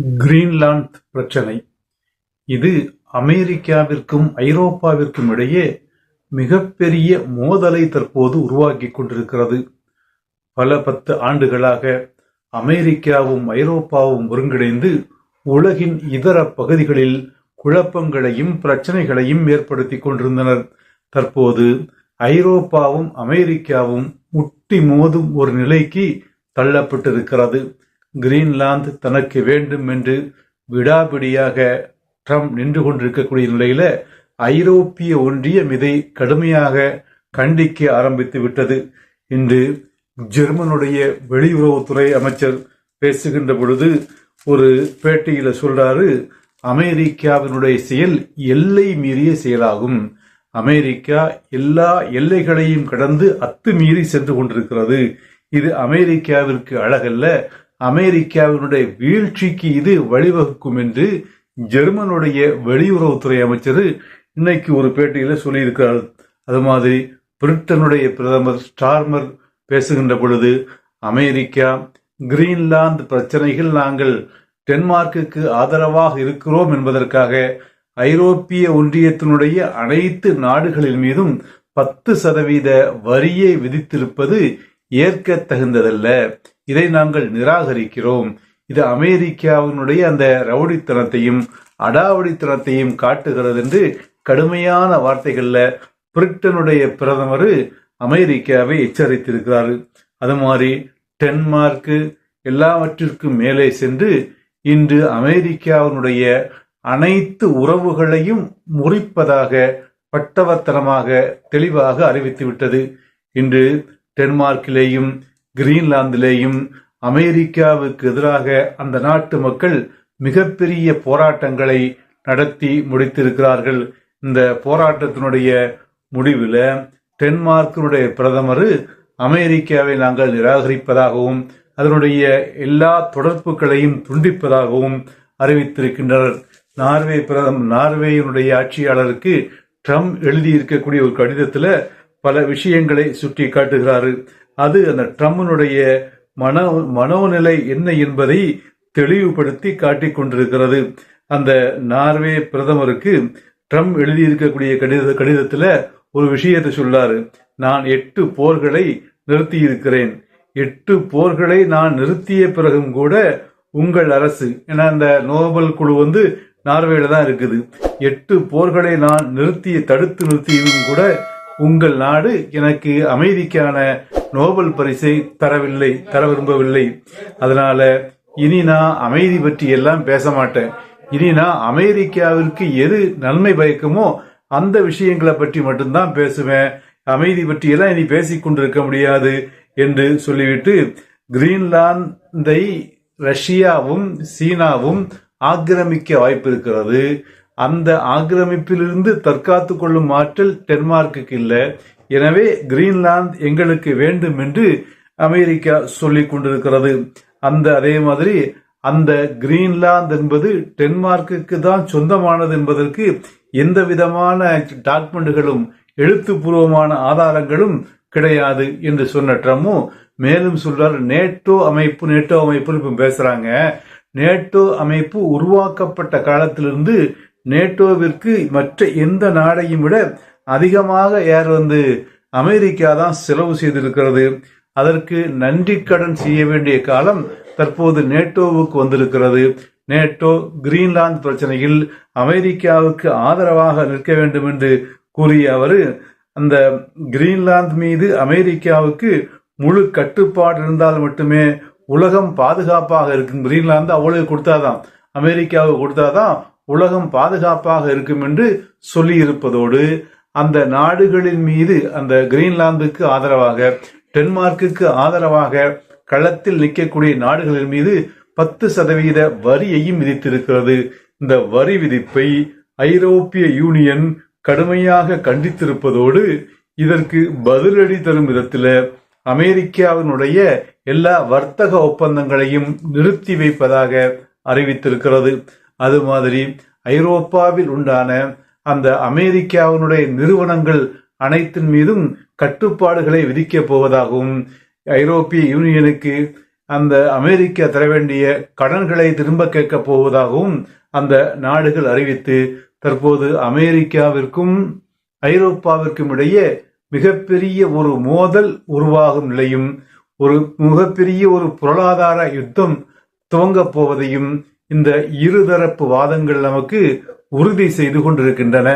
Greenland பிரச்சனை. இது அமெரிக்காவிற்கும் ஐரோப்பாவிற்கும் இடையே மிகப்பெரிய மோதலை தற்போது உருவாக்கிக் கொண்டிருக்கிறது. பல பத்து ஆண்டுகளாக அமெரிக்காவும் ஐரோப்பாவும் ஒருங்கிணைந்து உலகின் இதர பகுதிகளில் குழப்பங்களையும் பிரச்சனைகளையும் ஏற்படுத்தி கொண்டிருந்தனர். தற்போது ஐரோப்பாவும் அமெரிக்காவும் முட்டி மோதும் ஒரு நிலைக்கு தள்ளப்பட்டிருக்கிறது. கிரீன்லாந்து தனக்கு வேண்டும் என்று விடாபிடியாக ட்ரம்ப் நின்று கொண்டிருக்கக்கூடிய நிலையில ஐரோப்பிய ஒன்றியம் இதை கடுமையாக கண்டிக்க ஆரம்பித்து விட்டது. இன்று ஜெர்மனுடைய வெளியுறவுத்துறை அமைச்சர் பேசுகின்ற பொழுது ஒரு பேட்டியில் சொல்றாரு அமெரிக்காவினுடைய செயல் எல்லை மீறிய செயலாகும். அமெரிக்கா எல்லா எல்லைகளையும் கடந்து அத்துமீறி சென்று கொண்டிருக்கிறது. இது அமெரிக்காவிற்கு அழகல்ல அமெரிக்காவினுடைய வீழ்ச்சிக்கு இது வழிவகுக்கும் என்று ஜெர்மனுடைய வெளியுறவுத்துறை அமைச்சர் இன்னைக்கு ஒரு பேட்டியில் சொல்லியிருக்கிறார். அது மாதிரி பிரிட்டனுடைய பிரதமர் ஸ்டார்மர் பேசுகின்ற பொழுது அமெரிக்கா கிரீன்லாந்து பிரச்சனைகள் நாங்கள் டென்மார்க்குக்கு ஆதரவாக இருக்கிறோம் என்பதற்காக ஐரோப்பிய ஒன்றியத்தினுடைய அனைத்து நாடுகளின் மீதும் பத்து சதவீத வரியை விதித்திருப்பது ஏற்க தகுந்ததல்ல இதை நாங்கள் நிராகரிக்கிறோம். இது அமெரிக்காவினுடைய அந்த ரவுடித்தனத்தையும் அடாவடித்தனத்தையும் காட்டுகிறது என்று கடுமையான வார்த்தைகளில் பிரிட்டனுடைய பிரதமர் அமெரிக்காவை எச்சரித்திருக்கிறார். அது மாதிரி டென்மார்க்கு எல்லாவற்றிற்கும் மேலே சென்று இன்று அமெரிக்காவினுடைய அனைத்து உறவுகளையும் முறிப்பதாக பட்டவத்தனமாக தெளிவாக அறிவித்துவிட்டது. இன்று டென்மார்க்கிலேயும் கிரீன்லாந்திலேயும் அமெரிக்காவுக்கு எதிராக அந்த நாட்டு மக்கள் மிகப்பெரிய போராட்டங்களை நடத்தி முடித்திருக்கிறார்கள். இந்த போராட்டத்தினுடைய முடிவில் டென்மார்க்கினுடைய பிரதமர் அமெரிக்காவை நாங்கள் நிராகரிப்பதாகவும் அதனுடைய எல்லா தொடர்புகளையும் துண்டிப்பதாகவும் அறிவித்திருக்கின்றனர். நார்வே பிரதம் நார்வேயினுடைய ஆட்சியாளருக்கு ட்ரம்ப் எழுதியிருக்கக்கூடிய ஒரு கடிதத்தில் பல விஷயங்களை சுட்டி காட்டுகிறாரு அது அந்த ட்ரம்பினுடைய மனோ மனோநிலை என்ன என்பதை தெளிவுபடுத்தி காட்டிக் கொண்டிருக்கிறது. அந்த நார்வே பிரதமருக்கு ட்ரம்ப் எழுதியிருக்கக்கூடிய கடித கடிதத்தில் ஒரு விஷயத்தை சொல்லாரு. நான் எட்டு போர்களை நிறுத்தி இருக்கிறேன் எட்டு போர்களை நான் நிறுத்திய பிறகும் கூட உங்கள் அரசு ஏன்னா அந்த நோபல் குழு வந்து நார்வேல தான் இருக்குது. எட்டு போர்களை நான் நிறுத்திய தடுத்து நிறுத்தியும் கூட உங்கள் நாடு எனக்கு அமைதிக்கான நோபல் பரிசை தரவில்லை தர விரும்பவில்லை. அதனால இனி நான் அமைதி பற்றி எல்லாம் பேச மாட்டேன். இனி நான் அமெரிக்காவிற்கு எது நன்மை பயக்குமோ அந்த விஷயங்களை பற்றி மட்டும்தான் பேசுவேன். அமைதி பற்றி எல்லாம் இனி பேசிக் கொண்டிருக்க முடியாது என்று சொல்லிவிட்டு கிரீன்லாந்தை ரஷ்யாவும் சீனாவும் ஆக்கிரமிக்க வாய்ப்பு இருக்கிறது அந்த ஆக்கிரமிப்பிலிருந்து தற்காத்து கொள்ளும் ஆற்றல் டென்மார்க்குக்கு இல்லை. எனவே கிரீன்லாந்து எங்களுக்கு வேண்டும் என்று அமெரிக்கா சொல்லிக் கொண்டிருக்கிறது. அந்த அதே மாதிரி அந்த கிரீன்லாந்து என்பது டென்மார்க்குக்கு தான் சொந்தமானது என்பதற்கு எந்த விதமான டாக்குமெண்ட்டுகளும் எழுத்துப்பூர்வமான ஆதாரங்களும் கிடையாது என்று சொன்ன ட்ரம்மும் மேலும் சொல்றார் நேட்டோ அமைப்பு நேட்டோ அமைப்பு இப்போ பேசுறாங்க. நேட்டோ அமைப்பு உருவாக்கப்பட்ட காலத்திலிருந்து நேட்டோவிற்கு மற்ற எந்த நாடையும் விட அதிகமாக ஏர் வந்து அமெரிக்கா தான் செலவு செய்திருக்கிறது. அதற்கு நன்றி கடன் செய்ய வேண்டிய காலம் தற்போது நேட்டோவுக்கு வந்திருக்கிறது. நேட்டோ கிரீன்லாந்து பிரச்சனையில் அமெரிக்காவுக்கு ஆதரவாக நிற்க வேண்டும் என்று கூறிய அவர் அந்த கிரீன்லாந்து மீது அமெரிக்காவுக்கு முழு கட்டுப்பாடு இருந்தால் மட்டுமே உலகம் பாதுகாப்பாக இருக்கும். கிரீன்லாந்து அவ்வளவு கொடுத்தாதான் அமெரிக்காவுக்கு கொடுத்தாதான் உலகம் பாதுகாப்பாக இருக்கும் என்று சொல்லியிருப்பதோடு அந்த நாடுகளின் மீது அந்த கிரீன்லாந்துக்கு ஆதரவாக டென்மார்க்குக்கு ஆதரவாக களத்தில் நிற்கக்கூடிய நாடுகளின் மீது பத்து சதவீத வரியையும் விதித்திருக்கிறது. இந்த வரி விதிப்பை ஐரோப்பிய யூனியன் கடுமையாக கண்டித்திருப்பதோடு இதற்கு பதிலடி தரும் விதத்தில் அமெரிக்காவினுடைய எல்லா வர்த்தக ஒப்பந்தங்களையும் நிறுத்தி வைப்பதாக அறிவித்திருக்கிறது. அது மாதிரி ஐரோப்பாவில் உண்டான அந்த அமெரிக்காவினுடைய நிறுவனங்கள் அனைத்தின் மீதும் கட்டுப்பாடுகளை விதிக்கப் போவதாகவும் ஐரோப்பிய யூனியனுக்கு அந்த அமெரிக்கா தர வேண்டிய கடன்களை திரும்ப கேட்கப் போவதாகவும் அந்த நாடுகள் அறிவித்து தற்போது அமெரிக்காவிற்கும் ஐரோப்பாவிற்கும் இடையே மிகப்பெரிய ஒரு மோதல் உருவாகும் நிலையும் ஒரு மிகப்பெரிய ஒரு பொருளாதார யுத்தம் துவங்கப் போவதையும் இந்த இருதரப்பு வாதங்கள் நமக்கு உறுதி செய்து கொண்டிருக்கின்றன.